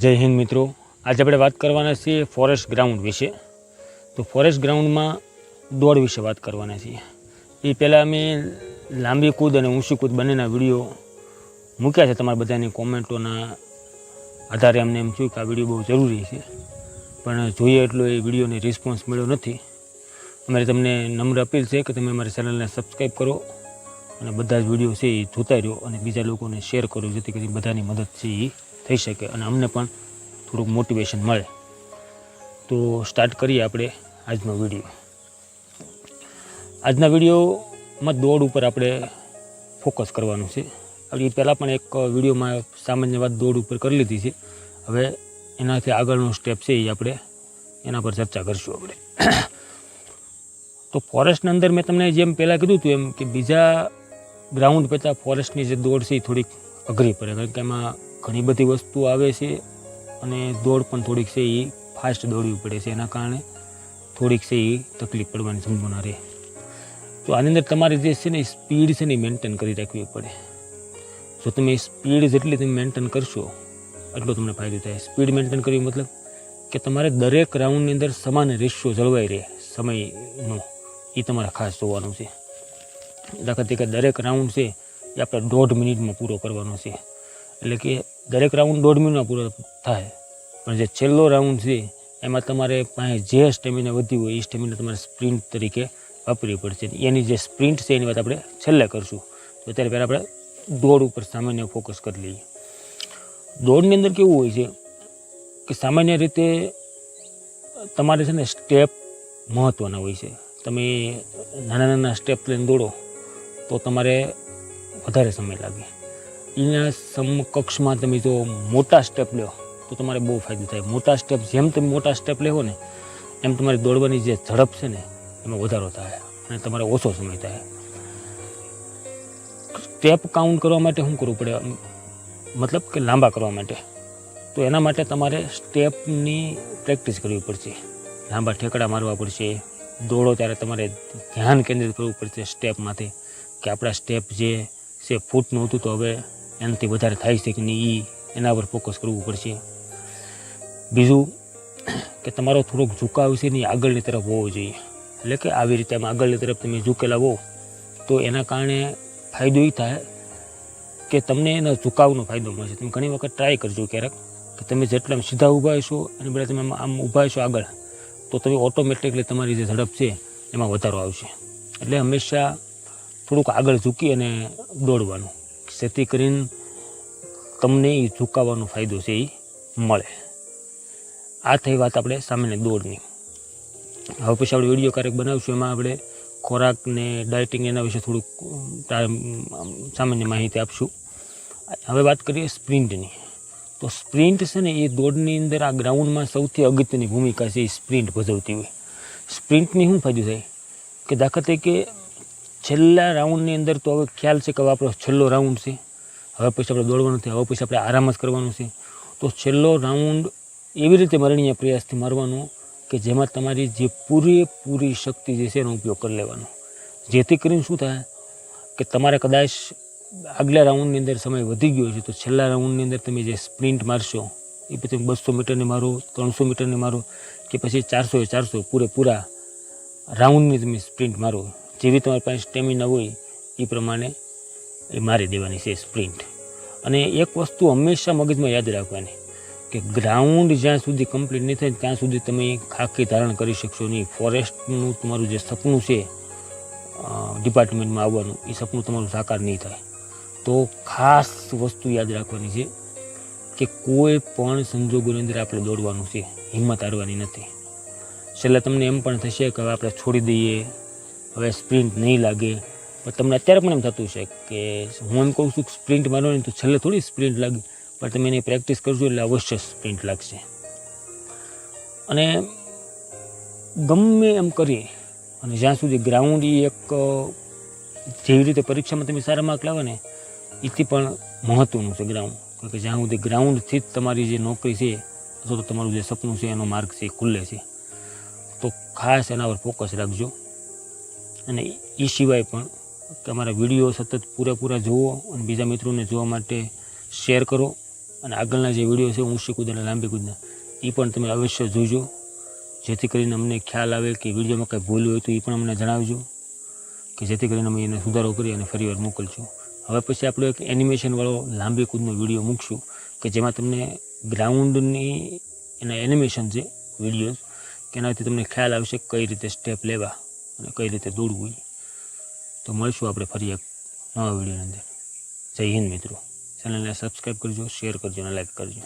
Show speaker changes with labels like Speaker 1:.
Speaker 1: જય હિન્દ મિત્રો. આજે આપણે વાત કરવાના છીએ ફોરેસ્ટ ગ્રાઉન્ડ વિશે. તો ફોરેસ્ટ ગ્રાઉન્ડમાં દોડ વિશે વાત કરવાના છીએ. એ પહેલાં અમે લાંબી કૂદ અને ઊંચી કૂદ બંનેના વીડિયો મૂક્યા છે તમારા બધાની કોમેન્ટોના આધારે અમને એમ થયું કે આ વીડિયો બહુ જરૂરી છે. પણ જોઈએ એટલો એ વિડીયોને રિસ્પોન્સ મળ્યો નથી. અમારી તમને નમ્ર અપીલ છે કે તમે અમારી ચેનલને સબસ્ક્રાઈબ કરો અને બધા જ વીડિયો છે એ જોતા રહ્યો અને બીજા લોકોને શેર કરો, જેથી કરી બધાની મદદ છે એ થઈ શકે અને અમને પણ થોડુંક મોટિવેશન મળે. તો સ્ટાર્ટ કરીએ આપણે આજનો વીડિયો આજના વિડીયોમાં દોડ ઉપર આપણે ફોકસ કરવાનું છે. આપણે પહેલાં પણ એક વિડીયોમાં સામાન્ય વાત દોડ ઉપર કરી લીધી છે. હવે એનાથી આગળનો સ્ટેપ છે એ આપણે એના પર ચર્ચા કરીશું આપણે. તો ફોરેસ્ટની અંદર મેં તમને જેમ પહેલાં કીધું હતું એમ કે બીજા ગ્રાઉન્ડ કરતાં ફોરેસ્ટની જે દોડ છે એ થોડીક અઘરી પડે. કારણ કે એમાં ઘણી બધી વસ્તુ આવે છે અને દોડ પણ થોડીક છે એ ફાસ્ટ દોડવી પડે છે. એના કારણે થોડીક છે એ તકલીફ પડવાની સંભાવના રહે. તો આની અંદર તમારે જે છે ને સ્પીડ છે ને મેન્ટેન કરી રાખવી પડે. જો તમે સ્પીડ જેટલી તમે મેન્ટેન કરશો, એટલો તમને ફાયદો થાય. સ્પીડ મેન્ટેન કરવી મતલબ કે તમારે દરેક રાઉન્ડની અંદર સમાન રેશિયો જળવાઈ રહે, સમયનો. એ તમારે ખાસ જોવાનું છે. દાખલા તરીકે દરેક રાઉન્ડ છે એ આપણે દોઢ મિનિટમાં પૂરો કરવાનો છે. એટલે કે દરેક રાઉન્ડ દોઢ મિનિટમાં પૂરો થાય. પણ જે છેલ્લો રાઉન્ડ છે, એમાં તમારે પાસે જે સ્ટેમિના વધી હોય, એ સ્ટેમિના તમારે સ્પ્રિન્ટ તરીકે વાપરવી પડશે. એની જે સ્પ્રિન્ટ છે, એની વાત આપણે છેલ્લે કરશું. તો અત્યારે પહેલાં આપણે દોડ ઉપર સામાન્ય ફોકસ કરી લઈએ. દોડની અંદર કેવું હોય છે કે સામાન્ય રીતે તમારે છે ને સ્ટેપ મહત્ત્વના હોય છે. તમે નાના નાના સ્ટેપ લઈને દોડો, તો તમારે વધારે સમય લાગે. એના સમકક્ષમાં તમે જો મોટા સ્ટેપ લો, તો તમારે બહુ ફાયદો થાય. મોટા સ્ટેપ જેમ તમે મોટા સ્ટેપ લેવો ને, એમ તમારી દોડવાની જે ઝડપ છે ને, એમાં વધારો થાય અને તમારે ઓછો સમય થાય. સ્ટેપ કાઉન્ટ કરવા માટે શું કરવું પડે? મતલબ કે લાંબા કરવા માટે. તો એના માટે તમારે સ્ટેપની પ્રેક્ટિસ કરવી પડશે. લાંબા ઠેકડા મારવા પડશે. દોડો ત્યારે તમારે ધ્યાન કેન્દ્રિત કરવું પડશે સ્ટેપમાંથી કે આપણા સ્ટેપ જે છે ફૂટનું હતું તો હવે એનાથી વધારે થાય છે કે નહીં એ એના પર ફોકસ કરવું પડશે. બીજું કે તમારો થોડોક ઝુકાવ છે ને આગળની તરફ હોવો જોઈએ. એટલે કે આવી રીતે આમ આગળની તરફ તમે ઝૂકેલા હો તો એના કારણે ફાયદો એ થાય કે તમને એના ઝુકાવનો ફાયદો મળશે. તમે ઘણી વખત ટ્રાય કરજો ક્યારેક કે તમે જેટલા સીધા ઊભા હશો અને બધા તમે આમ ઊભા હશો આગળ, તો તમે ઓટોમેટિકલી તમારી જે ઝડપ છે એમાં વધારો આવશે. એટલે હંમેશા થોડુંક આગળ ઝૂકી અને દોડવાનું. જેથી કરીને તમને એ ઝુકાવવાનો ફાયદો છે એ મળે. આ થઈ વાત આપણે સામાન્ય દોડની. હવે પછી આપણે વીડિયો ક્યારેક બનાવશું, એમાં આપણે ખોરાક ને ડાયટિંગ એના વિશે થોડુંક સામાન્ય માહિતી આપશું. હવે વાત કરીએ સ્પ્રિન્ટની. તો સ્પ્રિન્ટ છે ને એ દોડની અંદર આ ગ્રાઉન્ડમાં સૌથી અગત્યની ભૂમિકા છે એ સ્પ્રિન્ટ ભજવતી હોય. સ્પ્રિન્ટની શું ફાયદો થાય? કે દાખલા તરીકે છેલ્લા રાઉન્ડની અંદર તો હવે ખ્યાલ છે કે હવે આપણો છેલ્લો રાઉન્ડ છે. હવે પછી આપણે દોડવાનું નથી હવે પછી આપણે આરામ જ કરવાનું છે. તો છેલ્લો રાઉન્ડ એવી રીતે મરણીય પ્રયાસથી મારવાનો કે જેમાં તમારી જે પૂરેપૂરી શક્તિ જે છે એનો ઉપયોગ કરી લેવાનો. જેથી કરીને શું થાય કે તમારે કદાચ આગલા રાઉન્ડની અંદર સમય વધી ગયો છે, તો છેલ્લા રાઉન્ડની અંદર તમે જે સ્પ્રિન્ટ મારશો, એ પછી બસો મીટરને મારો, ત્રણસો મીટરને મારો કે પછી ચારસો ચારસો પૂરેપૂરા રાઉન્ડની તમે સ્પ્રિન્ટ મારો. જેવી તમારી પાસે સ્ટેમિના હોય, એ પ્રમાણે એ મારી દેવાની છે સ્પ્રિન્ટ. અને એક વસ્તુ હંમેશા મગજમાં યાદ રાખવાની કે ગ્રાઉન્ડ જ્યાં સુધી કમ્પ્લીટ નહીં થાય, ત્યાં સુધી તમે ખાકી ધારણ કરી શકશો નહીં. ફોરેસ્ટનું તમારું જે સપનું છે ડિપાર્ટમેન્ટમાં આવવાનું, એ સપનું તમારું સાકાર નહીં થાય. તો ખાસ વસ્તુ યાદ રાખવાની છે કે કોઈ પણ સંજોગોની અંદર આપણે દોડવાનું છે, હિંમત હારવાની નથી. છેલ્લે તમને એમ પણ થશે કે આપણે છોડી દઈએ હવે સ્પ્રિન્ટ નહીં લાગે. પણ તમને અત્યારે પણ એમ થતું છે કે હું એમ કહું છું કે સ્પ્રિન્ટ ને તો છેલ્લે થોડી સ્પ્રિન્ટ લાગે. પણ તમે એની પ્રેક્ટિસ કરશો એટલે અવશ્ય સ્પ્રિન્ટ લાગશે. અને ગમે એમ કરીએ, અને જ્યાં સુધી ગ્રાઉન્ડ એ એક જેવી રીતે પરીક્ષામાં તમે સારા માર્ક લાવો ને એથી પણ મહત્ત્વનું છે ગ્રાઉન્ડ કારણ કે જ્યાં સુધી ગ્રાઉન્ડથી જ તમારી જે નોકરી છે, અથવા તો તમારું જે સપનું છે, એનો માર્ગ છે, એ ખુલ્લે છે. તો ખાસ એના પર ફોકસ રાખજો. અને એ સિવાય પણ અમારા વીડિયો સતત પૂરેપૂરા જુઓ અને બીજા મિત્રોને જોવા માટે શેર કરો. અને આગળના જે વીડિયો છે, ઊંચી કૂદ અને લાંબી કૂદના એ પણ તમે અવશ્ય જોજો. જેથી કરીને અમને ખ્યાલ આવે કે વિડીયોમાં કંઈ ભૂલ હોય તો એ પણ અમને જણાવજો. કે જેથી કરીને અમે એને સુધારો કરી અને ફરીવાર મોકલશું. હવે પછી આપણે એક એનિમેશનવાળો લાંબી કૂદનો વીડિયો મૂકશું, કે જેમાં તમને ગ્રાઉન્ડની એના એનિમેશન છે વીડિયો, કે એનાથી તમને ખ્યાલ આવશે કઈ રીતે સ્ટેપ લેવા. અને કઈ રીતે દોડવું. તો મળીશું આપણે ફરી એક નવા વિડીયોની અંદર. જય હિન્દ મિત્રો. ચેનલને સબસ્ક્રાઈબ કરજો શેર કરજો અને લાઈક કરજો.